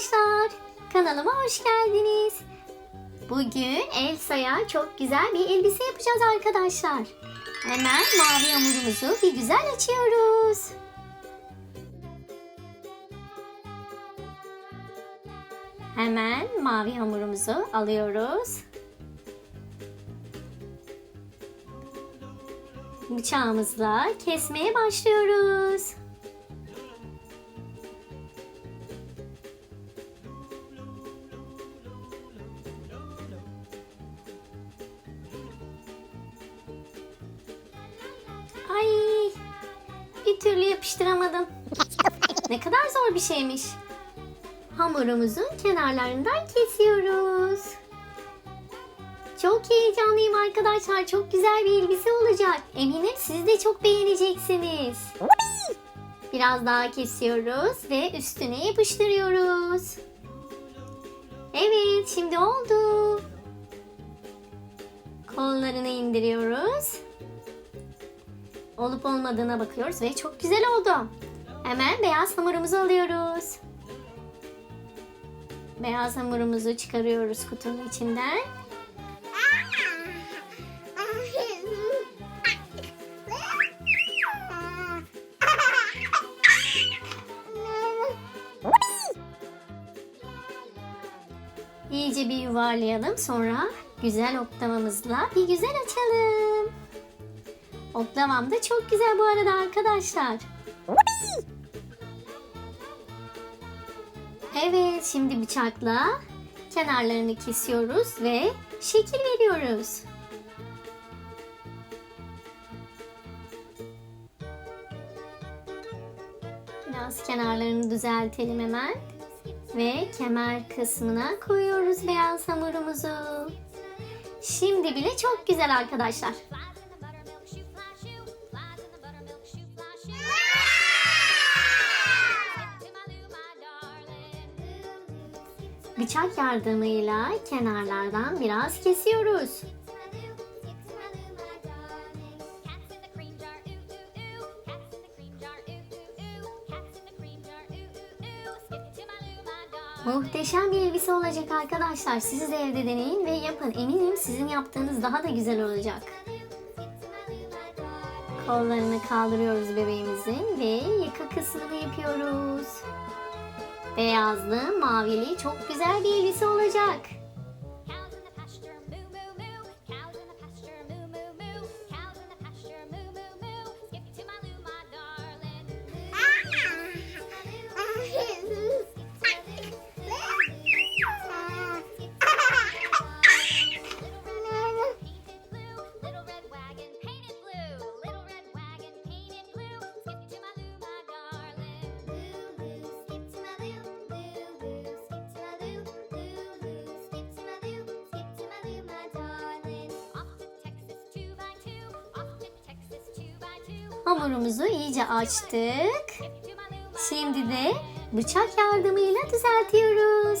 arkadaşlar. Kanalıma hoş geldiniz. Bugün Elsa'ya çok güzel bir elbise yapacağız arkadaşlar. Hemen mavi hamurumuzu bir güzel açıyoruz. Hemen mavi hamurumuzu alıyoruz. Bıçağımızla kesmeye başlıyoruz. Ay bir türlü yapıştıramadım. Ne kadar zor bir şeymiş. Hamurumuzun kenarlarından kesiyoruz. Çok heyecanlıyım arkadaşlar. Çok güzel bir elbise olacak. Eminim siz de çok beğeneceksiniz. Biraz daha kesiyoruz ve üstüne yapıştırıyoruz. Evet, şimdi oldu. Kollarını indiriyoruz. Olup olmadığına bakıyoruz ve çok güzel oldu. Hemen beyaz hamurumuzu alıyoruz. Beyaz hamurumuzu çıkarıyoruz kutunun içinden. İyice bir yuvarlayalım. Sonra güzel oklavamızla bir güzel açalım. Oklavam da çok güzel bu arada arkadaşlar. Evet, şimdi bıçakla kenarlarını kesiyoruz ve şekil veriyoruz. Biraz kenarlarını düzeltelim hemen. Ve kemer kısmına koyuyoruz beyaz hamurumuzu. Şimdi bile çok güzel arkadaşlar. Bıçak yardımıyla kenarlardan biraz kesiyoruz. Muhteşem bir elbise olacak arkadaşlar. Siz de evde deneyin ve yapın. Eminim sizin yaptığınız daha da güzel olacak. Kollarını kaldırıyoruz bebeğimizin ve yaka kısmını yapıyoruz. Beyazlı, mavili çok güzel bir elbise olacak. Hamurumuzu iyice açtık. Şimdi de bıçak yardımıyla düzeltiyoruz.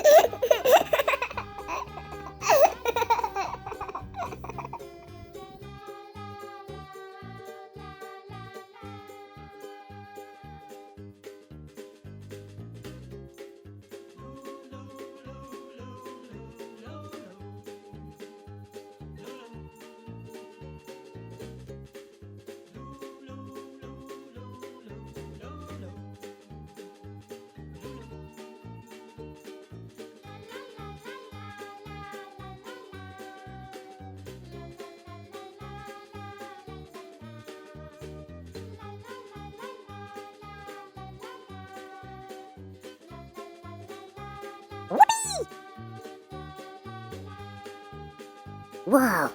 Whoa!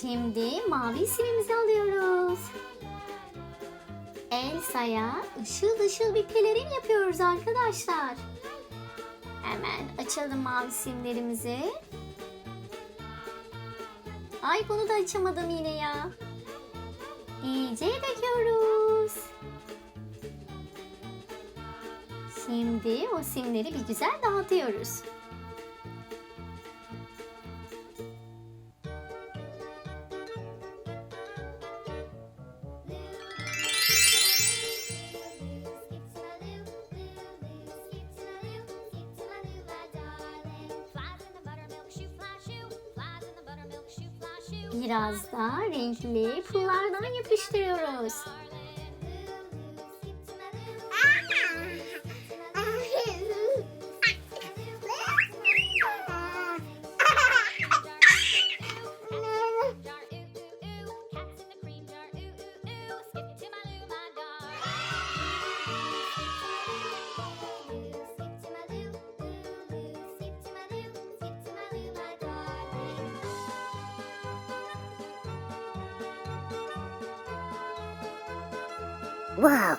Şimdi mavi simimizi alıyoruz. Elsa'ya ışıl ışıl bir pelerin yapıyoruz arkadaşlar. Hemen açalım mavi simlerimizi. Ay bunu da açamadım yine ya. İyice döküyoruz. Şimdi o simleri bir güzel dağıtıyoruz. Biraz da renkli pullardan yapıştırıyoruz. Wow.